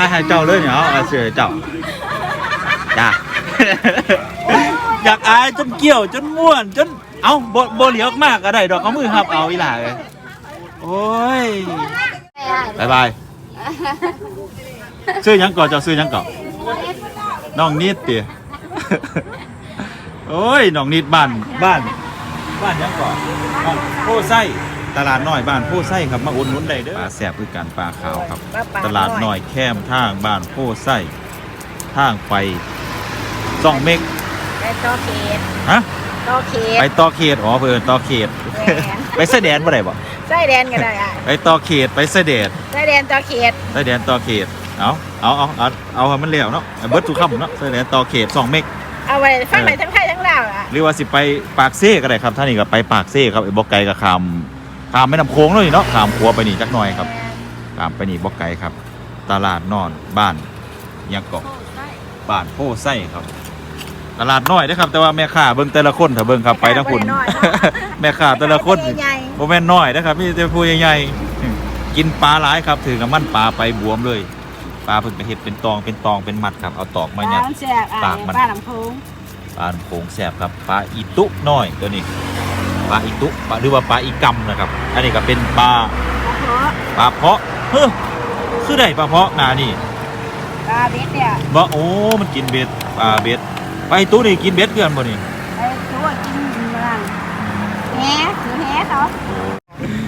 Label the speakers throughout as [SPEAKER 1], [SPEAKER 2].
[SPEAKER 1] อะให้เจ้าเลยเนี่ยเอาเอาเสือให้เจ้าจ้า อยากอายจนเกี่ยวจนม่วน จนเอ้าบ่บ่เหลียวมากก็ได้ดอกเอามือหับเอาอีหล่าเลยโอ้ยบายบายซื้อหยังก่อนเจ้าซื้อหยังก่อนน้องนิดเตี๋ยโอ้ยน้องนิดบ้านบ้านบ้านหยังก่อนบ้านโพไส้ ตลาดน้อยบ้านโพไส้ครับมาอุดหนุนได้เด้อปลาแซ่บคือกันปลาขาวครับ ตลาดน้อยแคมทางบ้านโพไส้ทางไปสองเมก
[SPEAKER 2] ไปต่อเขต
[SPEAKER 1] ฮะ
[SPEAKER 2] ต่อเขต
[SPEAKER 1] ไปต่อเขตอ๋อเพิ่นต่อเขต
[SPEAKER 2] แหม
[SPEAKER 1] ไปเสแดนบ่ได้บ่
[SPEAKER 2] ไส้แดนก็ได้อะ
[SPEAKER 1] ไปต่อเขตไปเสแดน
[SPEAKER 2] ไส้แดนต่อเขต
[SPEAKER 1] เสแดนต่อเขตเอาเอาเอาเอาเอาให้มันเร็วเนาะเอาเบิดทุกคำเนาะเสแดนต่อเขตสองเมก
[SPEAKER 2] เอาไว้ฟังไปทั้งไทยทั้งลาวอะ
[SPEAKER 1] หรือว่าสิไปปากเซ่ก็ได้ครับท่านนี่ก็ไปปากเซ่ครับไอ้บ่ไกลก็ข้าม ข้ามแม่น้ำโขงเลยเนาะข้ามขัวไปนี่จักหน่อยครับตามไปนี่บอกไกลครับ ตลาดนอนบ้านยังเกาะบ้านโพไส้ครับ ตลาดน้อยนะครับ แต่ว่าแม่ค้าเบิ่งแต่ละคนถ้าเบิ่งครับไปทั้งคุณแม่ค้าแต่ละคน
[SPEAKER 2] ใหญ่
[SPEAKER 1] โมแม่นน้อยนะครับมีแต่ผู้ใหญ่ๆกินปลาหลายครับ ถือกับมันปลาไปบวมเลยปลาเพิ่งกระเห็ดเป็นตองเป็นตองเป็นมัดครับเอาตอกมายัด
[SPEAKER 2] แซ่บอะ
[SPEAKER 1] ปากมัน
[SPEAKER 2] ป้าลำโพง
[SPEAKER 1] ปลาโขงแสบครับปลาอีตุน้อยตัวนี้ ปลาอีตุปลาหรือว่าปลาอีกำนะครับ อันนี้ก็เป็นปลา
[SPEAKER 2] เพราะ
[SPEAKER 1] ปลาเพาะเฮ้อคือได้ปลาเพาะนานี่
[SPEAKER 2] ปลาเบ็ดเนี่ย
[SPEAKER 1] บ่โอ้มันกินเบ็ดปลาเบ็ดปลาอีตู้นี่กินเบ็ดเกินบ่นี่
[SPEAKER 2] ไอ้ตัวกินเมืองแหถือแหเขา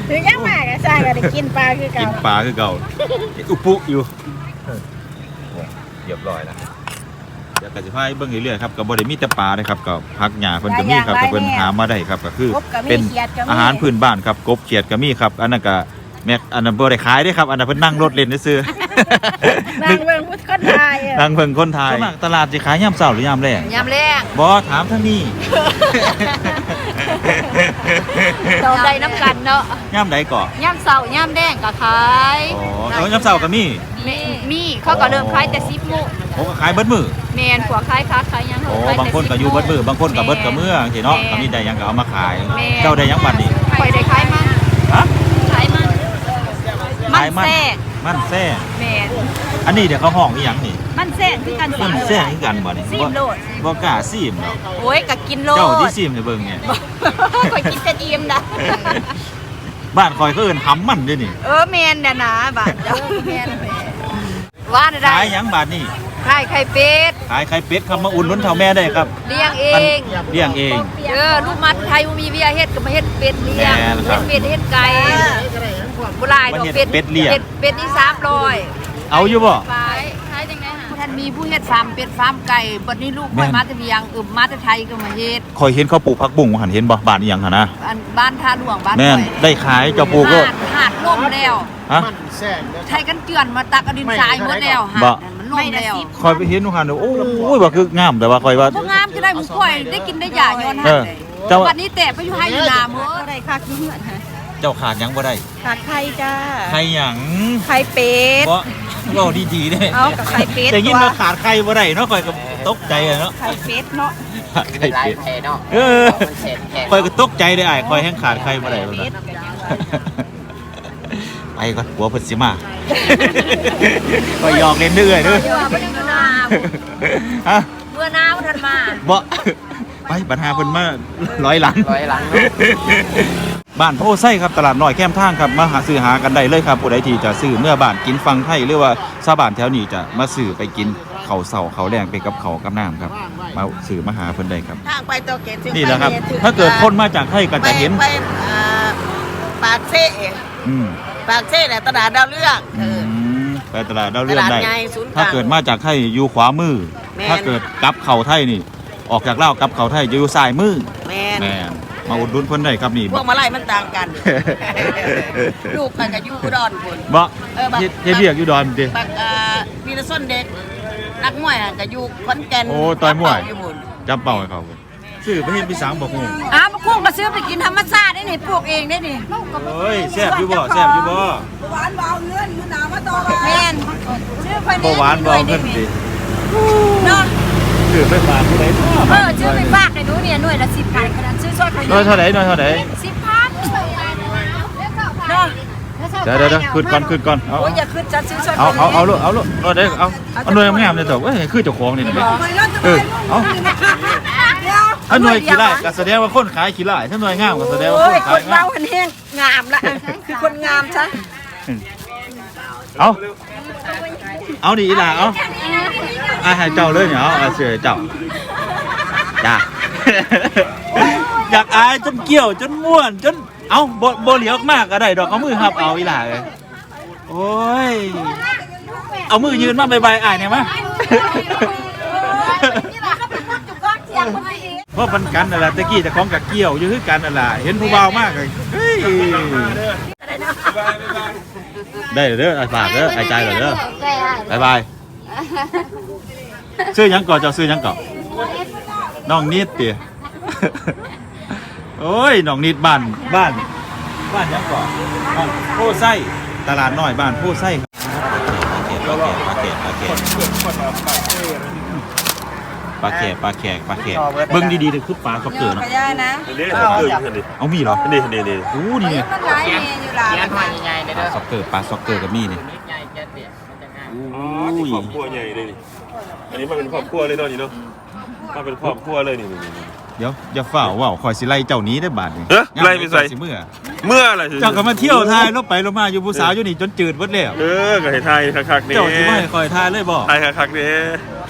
[SPEAKER 2] ถือยังมากอะใช่ก็ได้กินปลาคือ
[SPEAKER 1] กิ
[SPEAKER 2] เก่าน
[SPEAKER 1] ปลาคือเก่าอุปุอยู่เรียบร้อยแล้วเดี๋ยวก็สิพาให้เบิ่งเรื่อยๆครับก็บ่ได้มีแต่ปลาเลยครับก็ผักหญ้าเพิ่นก็มีครับก็เพิ่นหามาได้ครับก็คือ
[SPEAKER 2] กบก็มี
[SPEAKER 1] เป็น
[SPEAKER 2] เขียดก็มี
[SPEAKER 1] อาหารพื้นบ้านครับกบเขียดก็มีครับอันนั้นก็แม่อันนั้นบ่ได้ขายเด้ครับอันนั้นเพิ่นนั่งรถเล่นซื่อๆ
[SPEAKER 2] นางเมืองพุทธคนไทยอะ
[SPEAKER 1] นั่งเพิ่งคนไทยตลาดสิขายยามเช้าหรือยามแลง
[SPEAKER 3] ยำแรก
[SPEAKER 1] บ่ถามทางนี้
[SPEAKER 3] เราได้น้ำกันเนาะ
[SPEAKER 1] ยามใดก่อน
[SPEAKER 3] ยำเสาร์ยำแดงก็ขาย
[SPEAKER 1] อ๋อเออยามเช้าก็มี
[SPEAKER 3] มีมี เขาก็เริ่มขายแต่สิบโมง
[SPEAKER 1] ผมก็ขายเบิดมื้อ
[SPEAKER 3] แมนผัวขายค้าขายหยัง
[SPEAKER 1] โอ้
[SPEAKER 3] ขาย
[SPEAKER 1] บาง
[SPEAKER 3] แต่
[SPEAKER 1] คนก็อยู่เบิดมือบางคนก็เบิดกับเมื่อสิเนาะก็มีได้หยังก็เอามาขาย เจ้าได้หยังบัดนี้
[SPEAKER 3] ข่อยได้ขายมัน
[SPEAKER 1] ฮะ
[SPEAKER 3] ขายมันมัน
[SPEAKER 1] ขายมัน
[SPEAKER 3] แซ่
[SPEAKER 1] มันแซ่
[SPEAKER 3] แมน
[SPEAKER 1] อันนี้เดี๋ยวเขาห้องอีหยังนี่
[SPEAKER 3] มันแซ่คือกัน
[SPEAKER 1] มันแซ่คือกันบ่นี่
[SPEAKER 3] ซี
[SPEAKER 1] บ่
[SPEAKER 3] มโลด
[SPEAKER 1] บ่กล้าซีมเนาะ
[SPEAKER 3] โอ้ยก็กินโลด
[SPEAKER 1] เจ้าที่ซีมให้เบิ่งเนี่ย
[SPEAKER 3] ข่อยกินแต่อิ่มนะ
[SPEAKER 1] บ้านคอยเขาเอิ้นหำมันเด้อนี่
[SPEAKER 3] เออแมนเนี่ยนะบาดเจ้าแมน ว่าได้
[SPEAKER 1] ขายหยังบาดนี่
[SPEAKER 3] ขายไข่เป็ด
[SPEAKER 1] ขายไข่เป็ดครับมาอุ่นนุนเท่าแม่ได้ครับ
[SPEAKER 3] เลี้ยงเอ
[SPEAKER 1] อัน
[SPEAKER 3] ง
[SPEAKER 1] เลี้ยงเอง
[SPEAKER 3] เออลูกมัดไทยบ่มีเวียเฮ็ดก็มาเฮ็ดเป็ดเลี้ยง
[SPEAKER 1] แม่นครั
[SPEAKER 3] เฮ็
[SPEAKER 1] บ
[SPEAKER 3] ดเป็ดเฮ็ดไก่บ่หลายดอก
[SPEAKER 1] มาเฮ็ด
[SPEAKER 3] เป็ด
[SPEAKER 1] เป็ดเลี้ยง
[SPEAKER 3] เป็ดเป็ดนี่300
[SPEAKER 1] เอาอยู่บ่
[SPEAKER 3] ขาย มีผู้เฮ็ดฟาร์มเป็ดฟาร์มไก่บัดนี้ลูกค่อยมาแต่เวียงเออมาแต่ไทยก็มาเฮ็ด
[SPEAKER 1] คอยเห็นเขาปลูกผักบุ้งหันเห็นบ่บ้านอีหยังหั่นนะ
[SPEAKER 3] อันบ้านท่าหลวงบ้าน
[SPEAKER 1] แม่น
[SPEAKER 3] ข่อย
[SPEAKER 1] ได้ขายเจ้าปลูกก็
[SPEAKER 3] หาดหาดล่มแล้ว
[SPEAKER 1] ฮะ
[SPEAKER 3] ไทยกันเจือนมาตักเอาดินทรายหมดแล้วหาด
[SPEAKER 1] บ่
[SPEAKER 3] นั่นมันล่มแล้ว
[SPEAKER 1] คอยไปเห็นหันโอ้ยว่าคืองามแต่ว่าคอยว่า
[SPEAKER 3] บ่งามจะได้หมูข่อยได้กินได้หยาย้อน
[SPEAKER 1] เอ
[SPEAKER 3] หัน
[SPEAKER 1] อ
[SPEAKER 3] เลย
[SPEAKER 1] เจ้า
[SPEAKER 3] บัดนี้แตะไปอยู่ให้อยู่นาหมด
[SPEAKER 2] ได้ค่าขี้เหงื่อฮะ
[SPEAKER 1] เจ้าขาดหยังบ่ได้
[SPEAKER 2] ขาดไข่จ้า
[SPEAKER 1] ใครหยัง
[SPEAKER 2] ไข่เป็ด
[SPEAKER 1] บ่ เว้าดีๆเด้
[SPEAKER 2] เอากับไข่เป็ด
[SPEAKER 1] แต่ยิน
[SPEAKER 2] ตัว
[SPEAKER 1] ว่าขาดใครบ่ได้เนาะคอยก็ตกใจอะเนาะ
[SPEAKER 2] ไข่เป็ดเนาะ
[SPEAKER 1] ขาดไข่
[SPEAKER 4] ลาย
[SPEAKER 1] เป็ด
[SPEAKER 4] แพเนาะ
[SPEAKER 1] เออ
[SPEAKER 4] มันเสร็จแพ
[SPEAKER 1] คอยก็ตกใจได้อ้ายคอยแห้งขาดใครบ่ได้ว่า
[SPEAKER 2] เป็
[SPEAKER 1] ซั่
[SPEAKER 2] ด
[SPEAKER 1] น
[SPEAKER 2] กันยัง
[SPEAKER 1] ไปก่อนหัวเพิ่นสิมาคอยหยอกเล่นเรื่อยๆเด้อ
[SPEAKER 3] เดี๋ยวบ่ได้เมื่อนา
[SPEAKER 1] ฮะ
[SPEAKER 3] เมื่อนาบ่ทันมา
[SPEAKER 1] บ่ไปปัญหาเพิ่นมาร้อยหลัง
[SPEAKER 4] ร้อยหลังเนาะ
[SPEAKER 1] บ้านโพไส้ครับตลาดน้อยแคมทางครับมาหาซื้อหากันได้เลยครับผู้ใดที่จะซื้อเมื่อบ้านกินฟังไทยหรือว่าชาวบ้านแถวนี้จะมาซื้อไปกินเขาวเสาเขาวแรงไปกับเขาวกับน้ำครับมาซื้อมาหาเพิ่นได้ครับ
[SPEAKER 2] ทางไปโตเกตถึง
[SPEAKER 1] นี่แหละครับ
[SPEAKER 2] ไปถึง
[SPEAKER 1] ถ้าเกิดคนมาจากไทยก็จะเห็น
[SPEAKER 2] ไปอ่าปากเซ่
[SPEAKER 1] อืม
[SPEAKER 2] ปากเซ่เนี่ยตลาดดาวเรืองเอ
[SPEAKER 1] อื
[SPEAKER 2] อ
[SPEAKER 1] มไปตลาดดาวเรืองได้
[SPEAKER 2] ตลาดใหญ่ศูนย์กลาง
[SPEAKER 1] ถ้าเกิดมาจากไทยอยู่ขวามือ
[SPEAKER 2] แม่น
[SPEAKER 1] ถ้าเกิดกลับเขาไทยนี่ ออกจากลาวกลับเขาไทยจะอยู่ซ้ายมือ
[SPEAKER 2] แม่น
[SPEAKER 1] แม่นมาอุดหนุนเพิ่นได้ครับนี่
[SPEAKER 2] พวกมาไล่มันต่างกัน ลูกกันกับยูอุดอนคน
[SPEAKER 1] บ่
[SPEAKER 2] เออบัก
[SPEAKER 1] เฮ็ดเฮ็ดเวียกอยู่ดอนติ
[SPEAKER 2] บักอ่าวีรส้นเด็กนักมวยอะกับยูขอนแก่น
[SPEAKER 1] โอ้ต่อยมวย
[SPEAKER 2] เป่าอยู่บุญ
[SPEAKER 1] จำเป้าให้เขาพุ่นซื้อไปเฮ็ดพี่สางบอกฮู้
[SPEAKER 3] อ้าวมาคุ้งมาซื้อไปกินธรรมชาติได้นี่ปลูกเองได้นี่
[SPEAKER 1] เฮ้ยแซ่บอยู่บ่แซ่บอยู่บ่
[SPEAKER 2] หวานเบาเงินอยู่หนามาต่อ
[SPEAKER 3] แม่นชื่อไป
[SPEAKER 1] บ่หวานบ่เพิ่นติ
[SPEAKER 3] เนาะ
[SPEAKER 1] ซื้อไปฝากผู้ใด
[SPEAKER 3] เออชื่อไปฝากให้หนูเนี่ยหน่วยละ10พันขนาดซื้อซอยเขา
[SPEAKER 1] น้อยเท่าใดน้อยเท่าใด
[SPEAKER 3] 10พันเนาะ
[SPEAKER 1] เดี๋ยวเดี๋ยวเดี๋ยวขึ้นก่อนขึ้นก่อนเอา
[SPEAKER 3] โอ้ยอย่าขึ้นจัดซื้อซอย
[SPEAKER 1] เอาเอาเอาลูกเอาลูกเอาเด้อเอาเอาหน่วยงามๆเลยตัวเอ้ยคือเจ้าของนี่นะแม่เออเอาถ้าหน่วยขี้ไล่ก็แสดงว่าคนขายขี้ไล่ถ้าหน่วยงามก็แสดงว่า
[SPEAKER 3] โอ้
[SPEAKER 1] คน
[SPEAKER 3] ยค
[SPEAKER 1] ขาย
[SPEAKER 3] น
[SPEAKER 1] งา
[SPEAKER 3] เล่ามหันแห้งงามละคือคนงามซะ
[SPEAKER 1] เอาเอาดิอีหล่าเอาอะให้เจ้าเลยเนี่ยเอาเอาเสือเจ้าจ้าอยากอายจนเกี่ยวจนม่วนจนเอาบ่บ่เหลียวมากก็ได้ดอกเอามือหับเอาอีหล่าเลยโอ้ยเอามือยืนมาใบายๆอายเนี่ยมะเพราะมันกันนั่นแหละตะกี้แต่ของกับเกี่ยวอยู่คือกันนั่นแหละเห็นผู้บ่าวมากเลย ได้เด้อไอ้ฝากเด้อไอ้ใจเหรอเด้อบายบายซื้อหยังก่อนเจ้าซื้อหยังก่อนน้องนิดเตี๋ยโอ้ยน้องนิดบ้านบ้าน บ้านหยังก่อนบ้านโพไส้ตลาดน้อยบ้านโพไส้ครับปลาเขตปลาเขตปลาเขต ปลาแขกปลาแขกปลาแขกเบิ้งดีๆเลยคือปลาเขาเกิดเนาะ
[SPEAKER 3] ก็ได้นะ
[SPEAKER 4] นี่ผมเกิดอยู่นี่
[SPEAKER 1] เอามีเหรอ
[SPEAKER 4] นี่นี่นี่
[SPEAKER 1] โอ้นี่ไง
[SPEAKER 3] มันหลายเมอยู่หลาย
[SPEAKER 5] เขียนหอยใหญ่ๆเลย
[SPEAKER 1] ปลา
[SPEAKER 5] เด้อ
[SPEAKER 1] ซ็อกเกอร์ปลาซ็อกเกอร์กับมีนี่
[SPEAKER 5] นิดใหญ่เจ็ดเดียวมันจะง่าย
[SPEAKER 4] อ๋อที่ครอบครัวใหญ่เลยนี่อันนี้มาเป็นครอบครัวเลยเนาะนี่เนาะมาเป็นครอบครัวเลยนี่นี่นี่
[SPEAKER 1] เดี๋ยวอย่าฝ่าว่าวคอยสิไล่เจ้าหนี้ได้บาทนี่
[SPEAKER 4] เอ๊ะไล่ไปใส่
[SPEAKER 1] สิเมื่อ
[SPEAKER 4] เมื่ออะไร
[SPEAKER 1] เจ้าก็มาเที่ยวทายลบไปลบมาอยู่ผู้สาวอยู่นี่จนจืดหมดแล้ว
[SPEAKER 4] เออก็ให้ไทยคักๆนี่
[SPEAKER 1] เจ้าสิมาให้คอยทายเลยบ่
[SPEAKER 4] ไทยคักๆนี่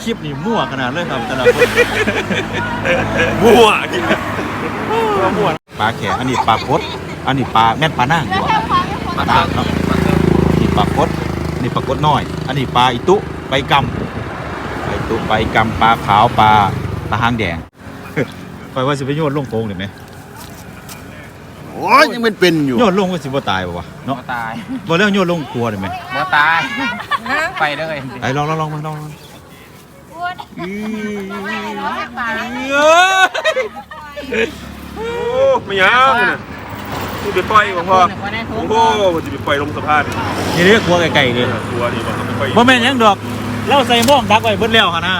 [SPEAKER 1] คลิปนี่มั่วขนาดเลยครับแต่ละคน
[SPEAKER 4] มั่วกินมั่ว
[SPEAKER 1] ปลาแขกอันนี้ปลาคดอันนี้ปลาแม่นปลานั่งดีกว่าปลาต่างเนาะนี่ปลาคดอันนี่ปลากดน้อย อันนี้ปลาอิตุใบกำใบอิตุใบกำปลาขาวปลาตาหางแดง คอยว่าสิไปโยนลงโกงได้ไหม
[SPEAKER 6] โอ้ยยังเป็นเป็นอยู่
[SPEAKER 1] โยนลงก็สิบ่ตายบ่วะเนาะ
[SPEAKER 5] บ่ตาย
[SPEAKER 1] บ่แล้วโยนลงครัวได้ไหม
[SPEAKER 5] บ่ตาย ไปเลย
[SPEAKER 1] ไอ้ลองลองลองมาลองลอง
[SPEAKER 4] โอ้ไม่ยังน่ะที่ไปปล่อยบ่พ่อโอ้โหมันจะไปปล่อยลงสะพาน
[SPEAKER 1] นี่เรียกครัวไก่ๆเลย
[SPEAKER 4] ครัวนี่บอกเขาไปปล่อย
[SPEAKER 1] บ่แม่นหยังดอกเราใส่หม่องดักไว้เบิดแล้วหั่นนะ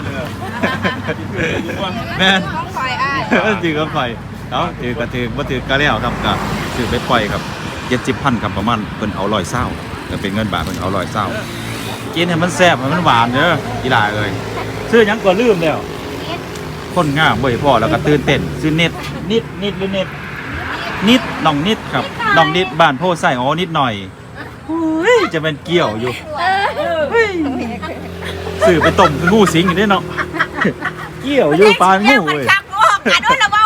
[SPEAKER 1] แม่น
[SPEAKER 3] ต้องคอยอ้าย
[SPEAKER 1] ถือก็ปล่อยเอ้าถือก็ถือบ่ถือก็แล้วครับก็ถือไปปล่อยครับ70,000ครับประมาณเพิ่นเอา100เศร้าก็เป็นเงินบาทเพิ่นเอา100เศร้ากินให้มันแซ่บให้มันหวานเด้ออีหล่าเอ้ยซื้อหยังก็ลืมแล้ว คนงามบ่อยพอแล้วก็ตื่นเต้นซื้อเน็ตนิดนิดหรือเน็ตนิดน้องนิดครับน้องนิดบ้านโพไส้อ๋อนิดหน่อยเฮ้ยจะเป็นเกี่ยวอยู่เฮ้ยสื่อไปต้มคืองูสิงอยู่ได้เนาะ เกี่ยวอยู่ปลางูเว้ย
[SPEAKER 3] ชักโลกกันด้วยละว่